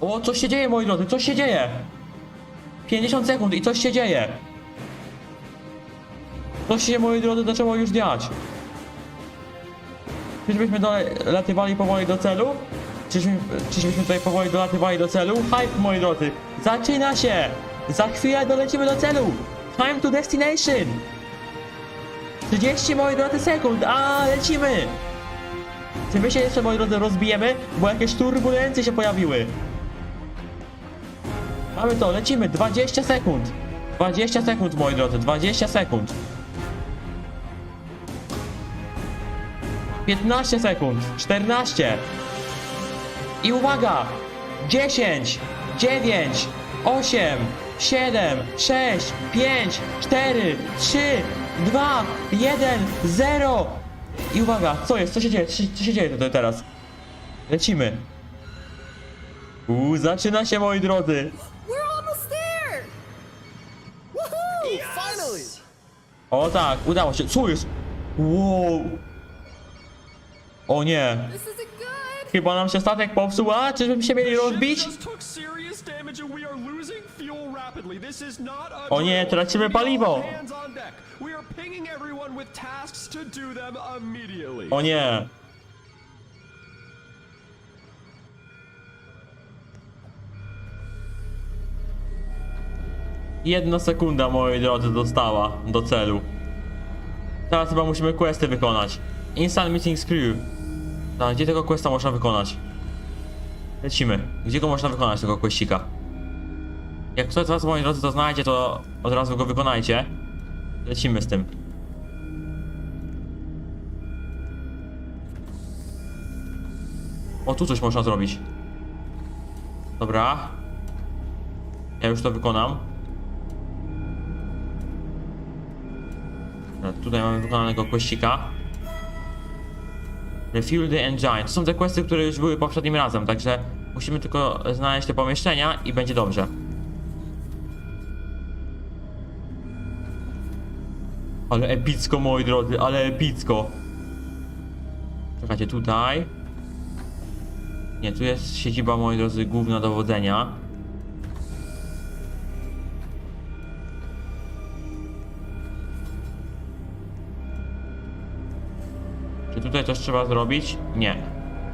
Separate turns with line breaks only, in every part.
O, coś się dzieje, moi drodzy, coś się dzieje! 50 sekund i coś się dzieje! Coś się, moi drodzy, zaczęło już dziać. Czyżbyśmy dolatywali powoli do celu? Czyżbyśmy, czyżbyśmy tutaj powoli dolatywali do celu? Hype, moi drodzy! Zaczyna się! Za chwilę dolecimy do celu! Time to destination! 30, moi drodzy, sekund! A, lecimy! Czy my się jeszcze, moi drodzy, rozbijemy? Bo jakieś turbulencje się pojawiły. Mamy to, lecimy, 20 sekund. 20 sekund, moi drodzy, 20 sekund. 15 sekund, 14. I uwaga! 10, 9, 8, 7, 6, 5, 4, 3, 2, 1, 0. I uwaga, co jest? Co się dzieje? Co się, dzieje tutaj teraz? Lecimy. Uuu, zaczyna się, moi drodzy. O tak, udało się. Co jest? Wow. O nie. Chyba nam się statek popsuł, a? Czyżbyśmy się mieli rozbić?
Just took serious damage and we
Jedna sekunda, moi drodzy, dostała do celu. Teraz chyba musimy questy wykonać. Instant Meeting z Crew. Tak, gdzie tego questa można wykonać? Lecimy. Gdzie go można wykonać, tego questika? Jak ktoś z was, moi drodzy, to znajdzie, to od razu go wykonajcie. Lecimy z tym. O, tu coś można zrobić. Dobra. Ja już to wykonam. Dobra, Tutaj mamy wykonanego questika. Refuel the engine. To są te questy, które już były poprzednim razem, także musimy tylko znaleźć te pomieszczenia i będzie dobrze. Ale epicko, moi drodzy, ale epicko. Czekajcie, tutaj. Nie, tu jest siedziba, moi drodzy, główna dowodzenia. Tutaj coś trzeba zrobić? Nie.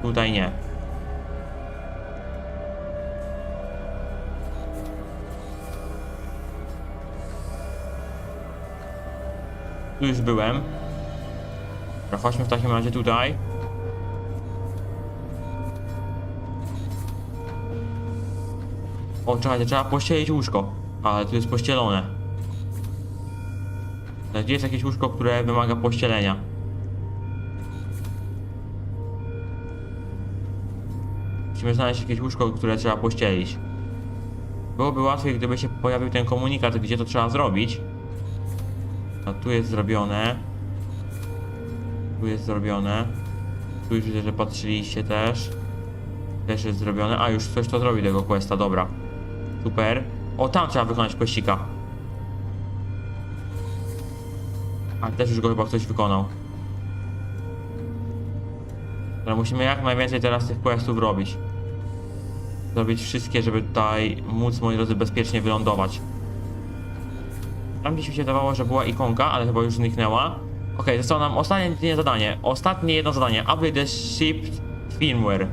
Tutaj nie. Tu już byłem. Dobra, chodźmy w takim razie tutaj. O, czekajcie, trzeba pościelić łóżko. Ale tu jest pościelone. Gdzie jest jakieś łóżko, które wymaga pościelenia? Musimy znaleźć jakieś łóżko, które trzeba pościelić. Byłoby łatwiej, gdyby się pojawił ten komunikat, gdzie to trzeba zrobić. A tu jest zrobione. Tu jest zrobione. Tu już widzę, że patrzyliście też. Też jest zrobione. A, już ktoś to zrobi tego questa, dobra. Super. O, tam trzeba wykonać questika. A, też już go chyba ktoś wykonał. Ale musimy jak najwięcej teraz tych questów robić. Zrobić wszystkie, żeby tutaj móc, moi drodzy, bezpiecznie wylądować. Tam gdzieś mi się dawało, że była ikonka, ale chyba już zniknęła. Okej, zostało nam ostatnie zadanie. Ostatnie jedno zadanie. Update the ship firmware.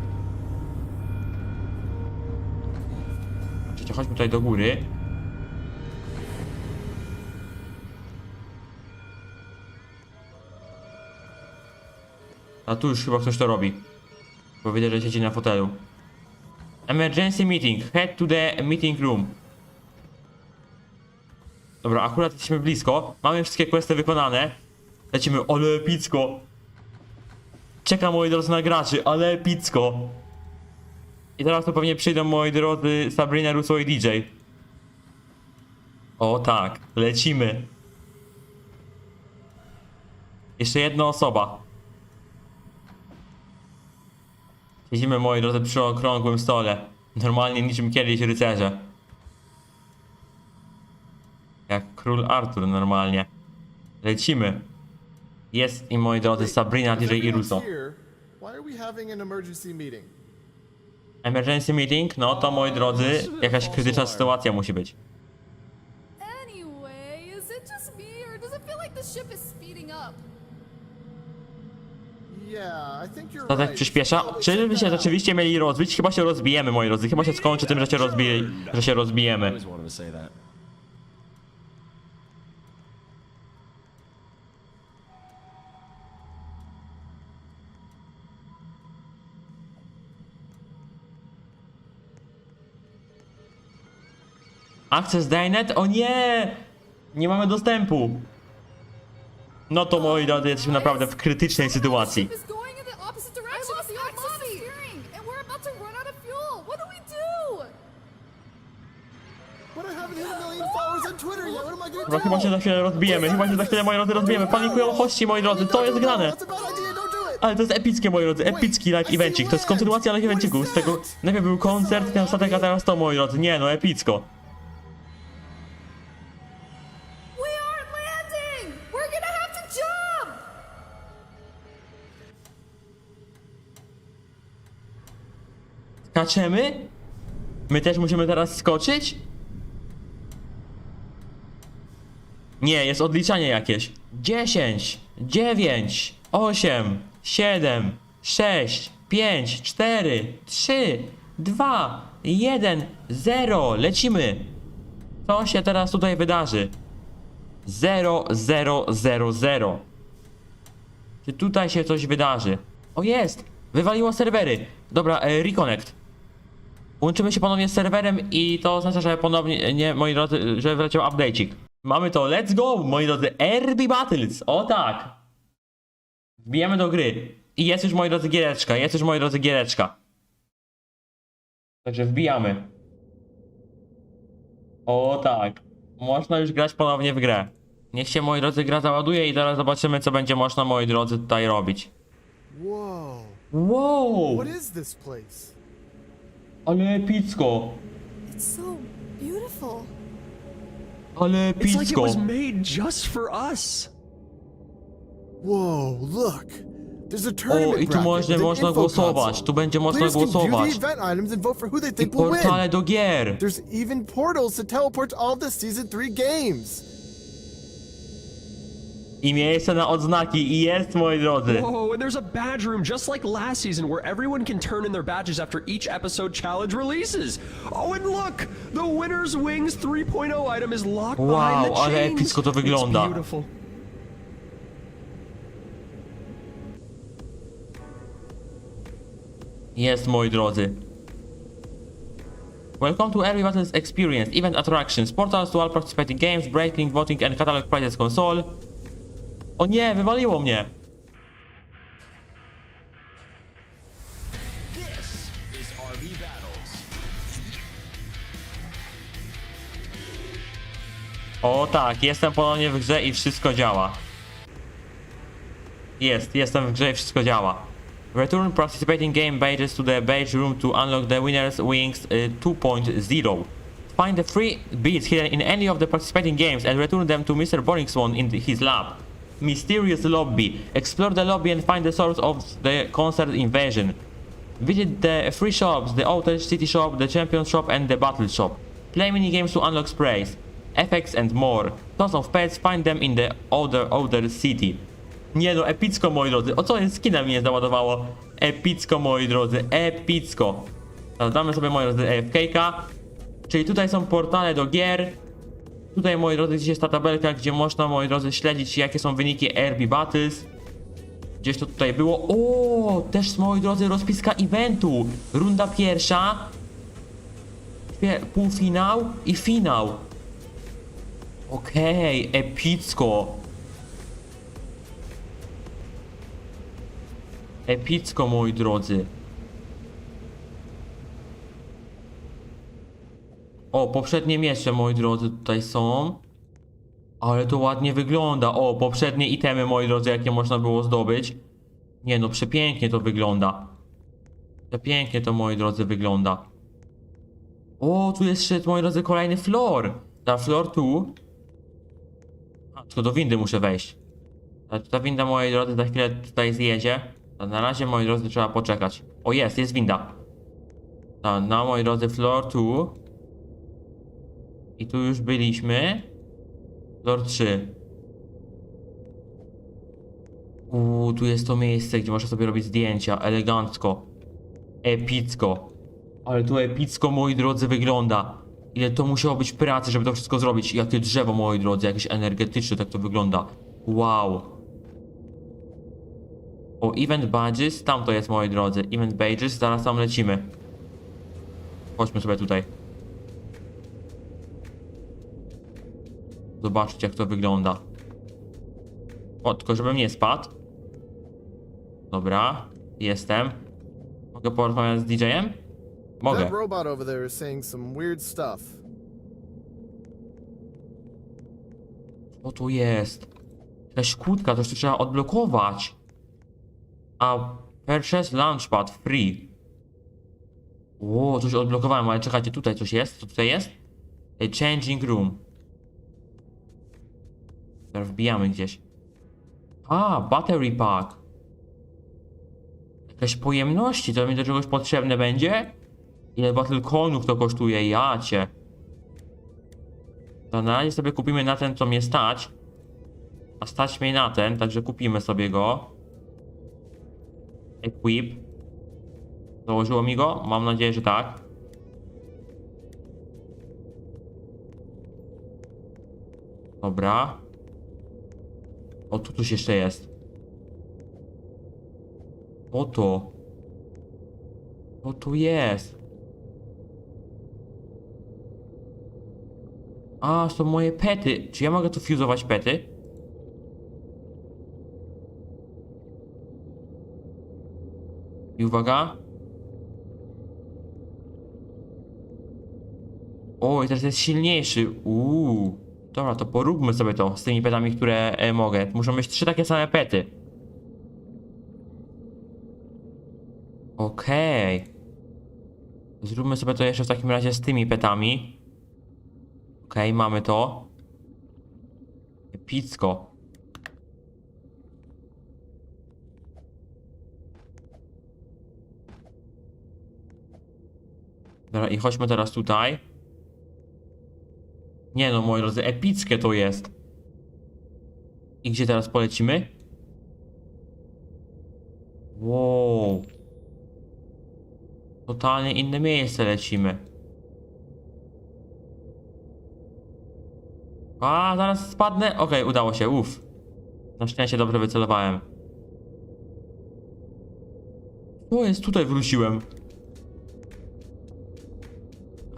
Czekajcie, chodźmy tutaj do góry. A tu już chyba ktoś to robi. Bo widzę, że siedzi na fotelu. Emergency meeting. Head to the meeting room. Dobra, akurat jesteśmy blisko. Mamy wszystkie questy wykonane. Lecimy, ale epicko. Czekam moi drodzy na graczy, ale epicko. I teraz to pewnie przyjdą moi drodzy Sabrina Russo i DJ. O tak, lecimy. Jeszcze jedna osoba. Siedzimy moi drodzy przy okrągłym stole. Normalnie niczym kiedyś rycerze. Jak król Artur normalnie. Lecimy. Jest i moi drodzy Sabrina, DJ i Russo.
Emergency meeting?
No to moi drodzy, jakaś krytyczna sytuacja musi być. To tak przyspiesza?
Probably
Czy
check
by się rzeczywiście mieli rozbić? Chyba się rozbijemy, moi drodzy. Chyba się skończy tym, że się, rozbije, że się
I
rozbijemy.
always wanted to say that.
Access Dynet? O nie! Nie mamy dostępu. No to moi drodzy, jesteśmy naprawdę w krytycznej sytuacji. Chyba, chyba się za chwilę rozbijemy, chyba się za chwilę, moi drodzy, rozbijemy. Panikują hości, moi drodzy, to jest grane. Ale to jest epickie, moi drodzy, epicki live evencik. To jest kontynuacja live evenciku. Z tego najpierw był koncert, ten statek, a teraz to, moi drodzy. Nie no, epicko. Skaczemy? My też musimy teraz skoczyć? Nie, jest odliczanie jakieś. 10, 9, 8, 7, 6, 5, 4, 3, 2, 1, 0. Lecimy. Co się teraz tutaj wydarzy? 0, 0, 0, 0. Czy tutaj się coś wydarzy? O jest! Wywaliło serwery. Dobra, e, reconnect. Łączymy się ponownie z serwerem i to oznacza, że ponownie, nie, moi drodzy, że wleciał update'ik. Mamy to, let's go, moi drodzy, RB Battles, o tak! Wbijamy do gry. I jest już, moi drodzy, giereczka, jest już, moi drodzy, giereczka. Także wbijamy. O tak, można już grać ponownie w grę. Niech się, moi drodzy, gra załaduje i zaraz zobaczymy, co będzie można, moi drodzy, tutaj robić.
Whoa.
Wow,
What is this place?
Ale epicko,
It's so beautiful.
ale
It's like it
epicko.
was made just for us.
Whoa, look. There's a
O,
tournament
i tu
bracket
można,
with an
można
info
głosować,
console.
tu będzie można
Players can view
głosować.
the event items and vote for who they
I
think will win.
do gier.
There's even portals to teleport to all the season 3 games.
I miejsce na odznaki i jest, moi drodzy.
Whoa, and there's a badge room just like last season where everyone can turn in their badges after each episode challenge releases. Oh, and look! The Winner's Wings 3.0 item is locked
Wow,
behind the
ale
chains.
epicko to
It's
wygląda.
beautiful.
Jest, moi drodzy. Welcome to Early Battles Experience, event attractions, portals to all participating games, breaking, voting and catalog prizes console. O nie, wywaliło mnie. O tak, jestem ponownie w grze i wszystko działa. Jest, jestem w grze i wszystko działa. Return participating game badges to the badge room to unlock the winner's wings y, 2.0. Find the free beats hidden in any of the participating games and return them to Mr. Boring Swan in his lab. Mysterious lobby. Explore the lobby and find the source of the concert invasion. Visit the free shops, the Outer City Shop, the Champion Shop and the Battle Shop. Play mini games to unlock sprays, effects and more. Tons of pets, find them in the Outer, outer City. Nie no, epicko moi drodzy. O co jest skina mnie załadowało? Epicko moi drodzy, epicko. Damy sobie moi drodzy AFK-ka. Czyli tutaj są portale do gier. Tutaj moi drodzy gdzieś jest ta tabelka, gdzie można moi drodzy śledzić jakie są wyniki RB Battles. Gdzieś to tutaj było. O, też moi drodzy rozpiska eventu. Runda pierwsza. Pier- Półfinał i finał. Okej, epicko. Epicko, moi drodzy. O, poprzednie miecze, moi drodzy, tutaj są. Ale to ładnie wygląda. O, poprzednie itemy, moi drodzy, jakie można było zdobyć. Nie no, przepięknie to wygląda. Przepięknie to, moi drodzy, wygląda. O, tu jest jeszcze, moi drodzy, kolejny floor. Ta floor tu. A, tylko do windy muszę wejść. Ta, ta winda, moi drodzy, za chwilę tutaj zjedzie. Na razie, moi drodzy, trzeba poczekać. O, jest, jest winda. No, no moi drodzy, floor 2. I tu już byliśmy. Floor 3. Uuu, tu jest to miejsce, gdzie można sobie robić zdjęcia. Elegancko. Epicko. Ale tu epicko, moi drodzy, wygląda. Ile to musiało być pracy, żeby to wszystko zrobić. Jakie drzewo, moi drodzy, jakieś energetyczne, tak to wygląda. Wow. O, event badges, tam to jest, moi drodzy. Event badges, zaraz tam lecimy. Chodźmy sobie tutaj. Zobaczcie, jak to wygląda. O, tylko żebym nie spadł. Dobra, jestem. Mogę porozmawiać z DJ-em? Mogę.
That robot over there is saying some weird stuff.
Co to jest? Jakaś kłódka, coś tu trzeba odblokować. A purchase launchpad free. O, coś odblokowałem, ale czekajcie, tutaj coś jest? Co tutaj jest? A changing room. Teraz wbijamy gdzieś. A, battery pack. Jakieś pojemności, to mi do czegoś potrzebne będzie? Ile battle coinów to kosztuje? Ja cię. To na razie sobie kupimy na ten, co mnie stać. A stać mnie na ten, także kupimy sobie go. Equip. Założyło mi go? Mam nadzieję, że tak. Dobra. O, tu coś jeszcze jest. O to. O tu jest. A, są moje pety. Czy ja mogę tu fuzować pety? I uwaga. O, i teraz jest silniejszy. Uuu. Dobra, to poróbmy sobie to z tymi petami, które e, mogę. Muszą być trzy takie same pety. Okej. Zróbmy sobie to jeszcze w takim razie z tymi petami. Okej, mamy to. Epicko. Dobra, i chodźmy teraz tutaj. Nie no, moi drodzy, epickie to jest. I gdzie teraz polecimy? Wow. Totalnie inne miejsce lecimy. A, zaraz spadnę. Okej, udało się, uff. Na szczęście dobrze wycelowałem. Co jest? Tutaj wróciłem.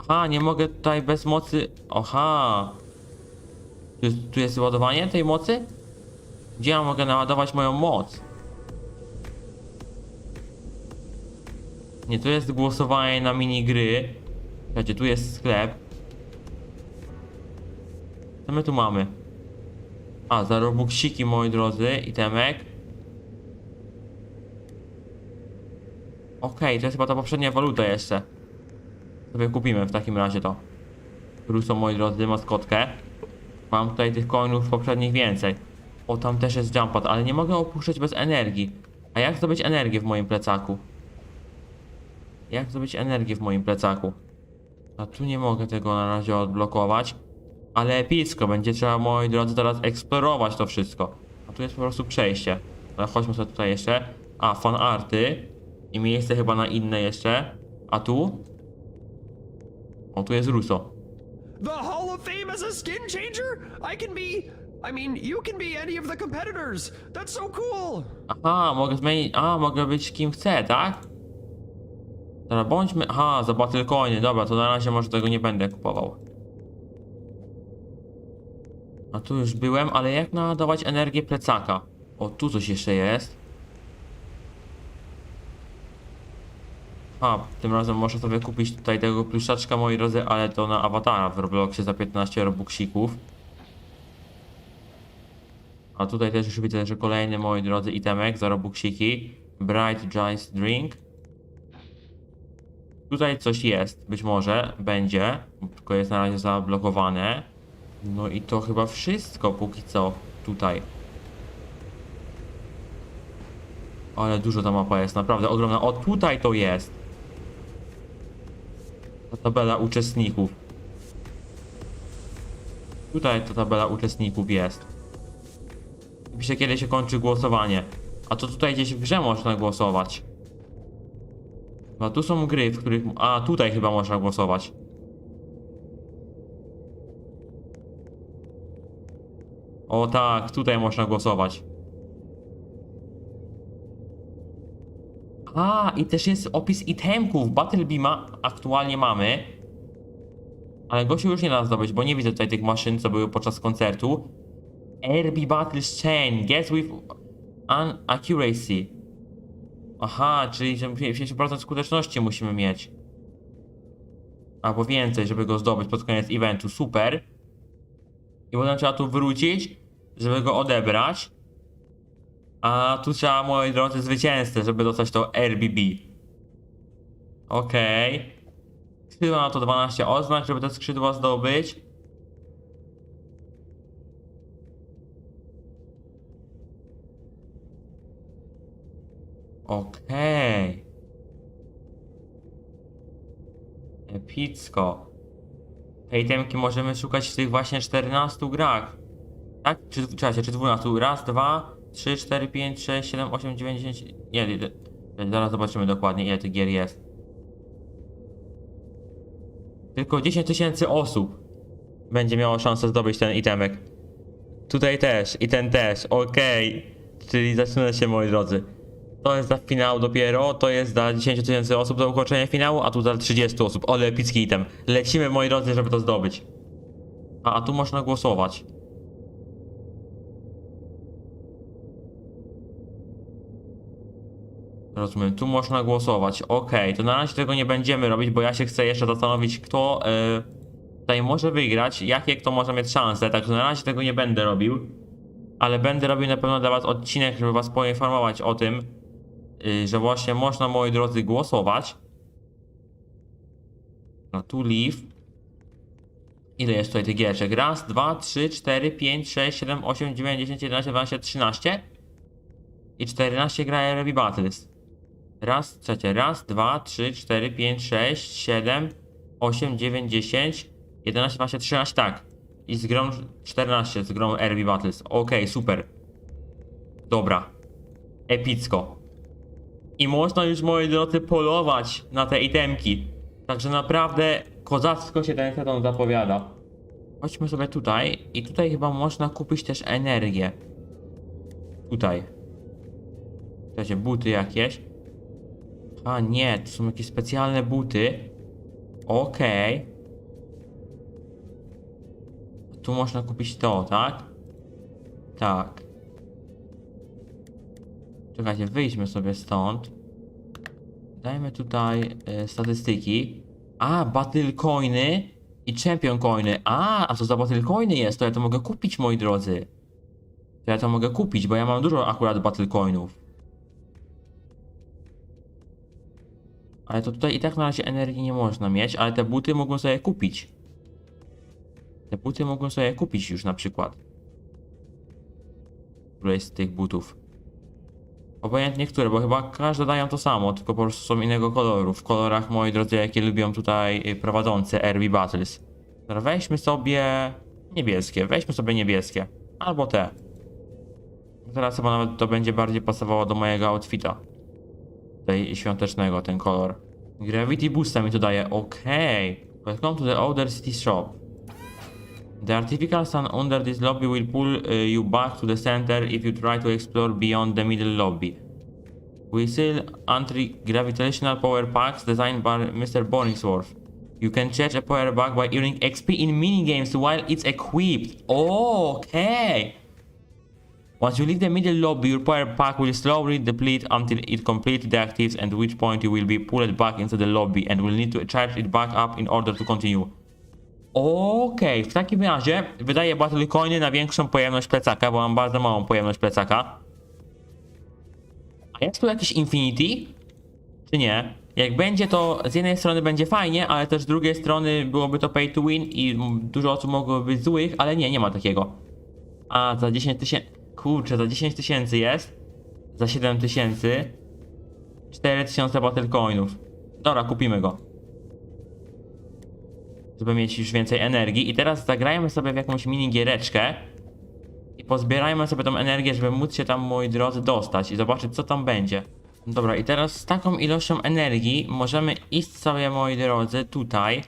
Aha, nie mogę tutaj bez mocy... Aha. Tu jest, tu jest ładowanie tej mocy? Gdzie ja mogę naładować moją moc? Nie, tu jest głosowanie na minigry. Słuchajcie, tu jest sklep. Co my tu mamy? A, za robuxiki, moi drodzy, itemek. Okej, to jest chyba ta poprzednia waluta jeszcze. Sobie kupimy w takim razie to. Ruso, moi drodzy, maskotkę. Mam tutaj tych coinów poprzednich więcej. O, tam też jest jumppad, ale nie mogę opuszczać bez energii. A jak zdobyć energię w moim plecaku? Jak zdobyć energię w moim plecaku? A tu nie mogę tego na razie odblokować. Ale epicko, będzie trzeba, moi drodzy, teraz eksplorować to wszystko. A tu jest po prostu przejście. Ale chodźmy sobie tutaj jeszcze. A, fanarty. I miejsce chyba na inne jeszcze. A tu? O, tu jest Russo.
The Hall of Fame as a skin changer? I can be. I mean, you can be any of the competitors. That's so cool.
Aha, mogę zmienić. A, mogę być kim chcę, tak? Dobra, bądźmy. Aha, za battle coiny. Dobra, to na razie może tego nie będę kupował. A tu już byłem, ale jak nadawać energię plecaka? O, tu coś jeszcze jest. A, tym razem można sobie kupić tutaj tego pluszaczka, moi drodzy, ale to na awatara w Robloxie za 15 robuxików. A tutaj też już widzę, że kolejny, moi drodzy, itemek za robuxiki. Bright Giant Drink. Tutaj coś jest, być może będzie, tylko jest na razie zablokowane. No i to chyba wszystko póki co tutaj. Ale dużo ta mapa jest, naprawdę ogromna. O, tutaj to jest. Ta tabela uczestników. Tutaj ta tabela uczestników jest. Pisze kiedy się kończy głosowanie. A to tutaj gdzieś w grze można głosować. A tu są gry, w których... A tutaj chyba można głosować. O tak, tutaj można głosować. A, i też jest opis itemków. Battle Beama aktualnie mamy. Ale go się już nie da zdobyć, bo nie widzę tutaj tych maszyn, co były podczas koncertu. RB Battles Chain, guess with an accuracy. Aha, czyli że 50% skuteczności musimy mieć. Albo więcej, żeby go zdobyć pod koniec eventu. Super. I potem trzeba tu wrócić, żeby go odebrać. A tu trzeba, moi drodzy, zwycięzcę, żeby dostać to RBB. Okej. Skrzydła na to 12 oznak, żeby te skrzydła zdobyć. Okej. Epicko. Te itemki możemy szukać w tych właśnie 14 grach. Tak? Czy, czekajcie, czy 12? Raz, dwa, trzy, cztery, pięć, sześć, siedem, osiem, dziewięć, dziesięć. Nie, nie, nie, zaraz zobaczymy dokładnie ile tych gier jest. Tylko 10 tysięcy osób będzie miało szansę zdobyć ten itemek. Tutaj też i ten też, okej. Czyli zaczyna się moi drodzy. To jest za finał dopiero, to jest dla 10 tysięcy osób do ukończenia finału, a tu dla 30 osób. Ole epicki item. Lecimy moi drodzy, żeby to zdobyć. A, a tu można głosować. Rozumiem, tu można głosować. Okej, to na razie tego nie będziemy robić, bo ja się chcę jeszcze zastanowić, kto y, tutaj może wygrać, jakie kto może mieć szanse. Także na razie tego nie będę robił. Ale będę robił na pewno dla Was odcinek, żeby Was poinformować o tym, y, że właśnie można, moi drodzy, głosować. No tu leave. Ile jest tutaj tych giereczek? Raz, dwa, trzy, cztery, pięć, sześć, siedem, osiem, dziewięć, dziesięć, jedenaście, dwanaście, trzynaście. I 14 gra Ruby Battles. Raz, trzecie, raz, dwa, trzy, cztery, pięć, sześć, siedem, osiem, dziewięć, dziesięć, jedenaście, dwanaście, trzynaście, tak. I z grą 14, z grą RB Battles. Okej, super. Dobra. Epicko. I można już, moi drodzy, polować na te itemki. Także naprawdę kozacko się ten sezon zapowiada. Chodźmy sobie tutaj. I tutaj chyba można kupić też energię. Tutaj. Słuchajcie, buty jakieś. A nie, to są jakieś specjalne buty. Okej. Tu można kupić to, tak? Tak. Czekajcie, wyjdźmy sobie stąd. Dajmy tutaj e, statystyki. A, battle coiny i champion coiny. A, a co za battle coiny jest? To ja to mogę kupić, moi drodzy. To ja to mogę kupić, bo ja mam dużo akurat battle coinów. Ale to tutaj i tak na razie energii nie można mieć, ale te buty mogą sobie kupić. Te buty mogą sobie kupić już na przykład. Któreś z tych butów. Obojętnie które, bo chyba każde dają to samo, tylko po prostu są innego koloru. W kolorach, moi drodzy, jakie lubią tutaj y, prowadzący RB Battles. Weźmy sobie niebieskie, weźmy sobie niebieskie. Albo te. Teraz chyba nawet to będzie bardziej pasowało do mojego outfita. Tutaj świątecznego, ten kolor. Gravity Boosta mi to daje, okej. Welcome to the Outer City Shop. The artificial sun under this lobby will pull uh, you back to the center if you try to explore beyond the middle lobby. We sell anti-gravitational power packs designed by Mr. Boringsworth. You can charge a power pack by earning XP in minigames while it's equipped. Oh, okay. Once you leave the middle lobby, your power pack will slowly deplete until it completely deactivates, at which point you will be pulled back into the lobby and will need to charge it back up in order to continue. Okej, w takim razie wydaję Battle Coiny na większą pojemność plecaka, bo mam bardzo małą pojemność plecaka. A jest tu jakiś Infinity? Czy nie? Jak będzie to z jednej strony będzie fajnie, ale też z drugiej strony byłoby to pay to win i dużo osób mogłoby być złych, ale nie, nie ma takiego. A za 10 tysięcy. Kurczę, za 10 tysięcy jest. Za 7 tysięcy. 4000 battle coinów. Dobra, kupimy go. żeby mieć już więcej energii. I teraz zagrajmy sobie w jakąś mini giereczkę i pozbierajmy sobie tą energię, żeby móc się tam, moi drodzy, dostać i zobaczyć, co tam będzie. Dobra, i teraz z taką ilością energii możemy iść sobie, moi drodzy, tutaj.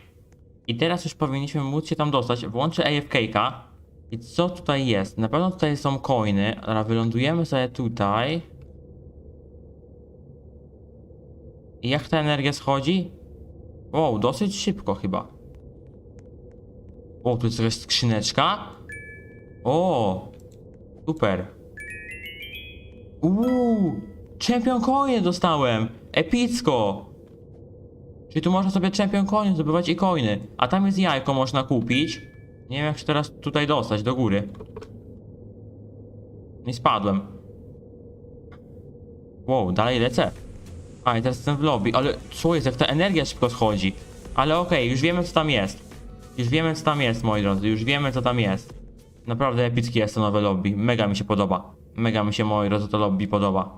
I teraz już powinniśmy móc się tam dostać. Włączę AFK-ka. I co tutaj jest? Na pewno tutaj są coiny. Dobra, wylądujemy sobie tutaj. I jak ta energia schodzi? Wow, dosyć szybko chyba. O, tu jest jakaś skrzyneczka. O, super. Uuu, Champion Coin dostałem. Epicko. Czyli tu można sobie Champion Coin zdobywać i coiny. A tam jest jajko, można kupić. Nie wiem jak się teraz tutaj dostać, do góry. Nie spadłem. Wow, dalej lecę. A, i teraz jestem w lobby, ale co jest, jak ta energia szybko schodzi. Ale okej, już wiemy co tam jest. Już wiemy co tam jest, moi drodzy, już wiemy co tam jest. Naprawdę epickie jest to nowe lobby, mega mi się podoba. Mega mi się, moi drodzy, to lobby podoba.